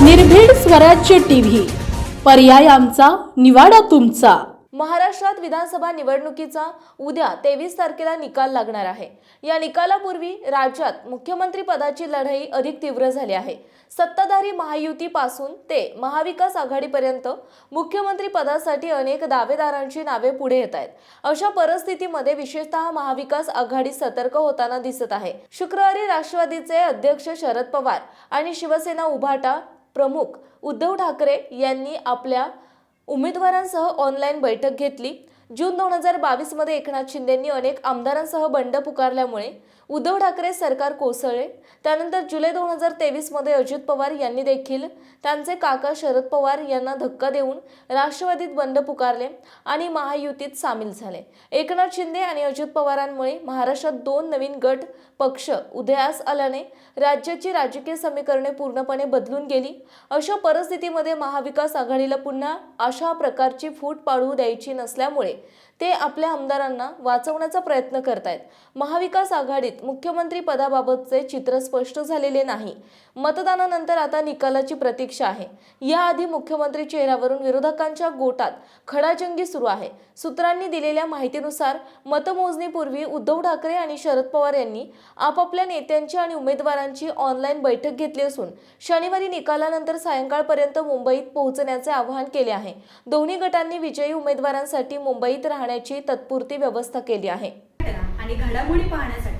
निर्भीड स्वराज्य टीव्ही. पर्याय आमचा निवाडा तुमचा. महाराष्ट्रात विधानसभा निवडणुकीचा उद्या तेवीस तारखेला निकाल लागणार आहे. या निकालापूर्वी राज्यात मुख्यमंत्री पदाची लढाई अधिक तीव्र झाली आहे. सत्ताधारी महायुतीपासून ते महाविकास आघाडीपर्यंत मुख्यमंत्री पदासाठी अनेक दावेदारांची नावे पुढे येत आहेत. अशा परिस्थितीमध्ये विशेषतः महाविकास आघाडी सतर्क होताना दिसत आहे. शुक्रवारी राष्ट्रवादीचे अध्यक्ष शरद पवार आणि शिवसेना उभाटा प्रमुख उद्धव ठाकरे यांनी आपल्या उमेदवारांसह ऑनलाईन बैठक घेतली. जून दोन हजार बावीसमध्ये एकनाथ शिंदेंनी अनेक आमदारांसह बंड पुकारल्यामुळे उद्धव ठाकरे सरकार कोसळले. त्यानंतर जुलै दोन हजार तेवीसमध्ये अजित पवार यांनी देखील त्यांचे काका शरद पवार यांना धक्का देऊन राष्ट्रवादीत बंड पुकारले आणि महायुतीत सामील झाले. एकनाथ शिंदे आणि अजित पवारांमुळे महाराष्ट्रात दोन नवीन गट पक्ष उदयास आल्याने राज्याची राजकीय समीकरणे पूर्णपणे बदलून गेली. अशा परिस्थितीमध्ये महाविकास आघाडीला पुन्हा अशा प्रकारची फूट पाडू द्यायची नसल्यामुळे ते आपल्या आमदारांना वाचवण्याचा प्रयत्न करतायत. महाविकास आघाडीत मुख्यमंत्री पदाबाबतचे चित्र स्पष्ट झालेले नाही. मतदानानंतर आता निकालाची प्रतीक्षा आहे. याआधी मुख्यमंत्री चेहऱ्यावरून विरोधकांच्या गोटात खडाजंगी सुरू आहे. सूत्रांनी दिलेल्या माहितीनुसार मतमोजणीपूर्वी उद्धव ठाकरे आणि शरद पवार यांनी आपापल्या नेत्यांची आणि उमेदवारांची ऑनलाईन बैठक घेतली असून शनिवारी निकालानंतर सायंकाळपर्यंत मुंबईत पोहोचण्याचे आवाहन केले आहे. दोन्ही गटांनी विजयी उमेदवारांसाठी मुंबईत राहण्याची तत्पुरती व्यवस्था केली आहे. आणि घडामोडी पाहण्यासाठी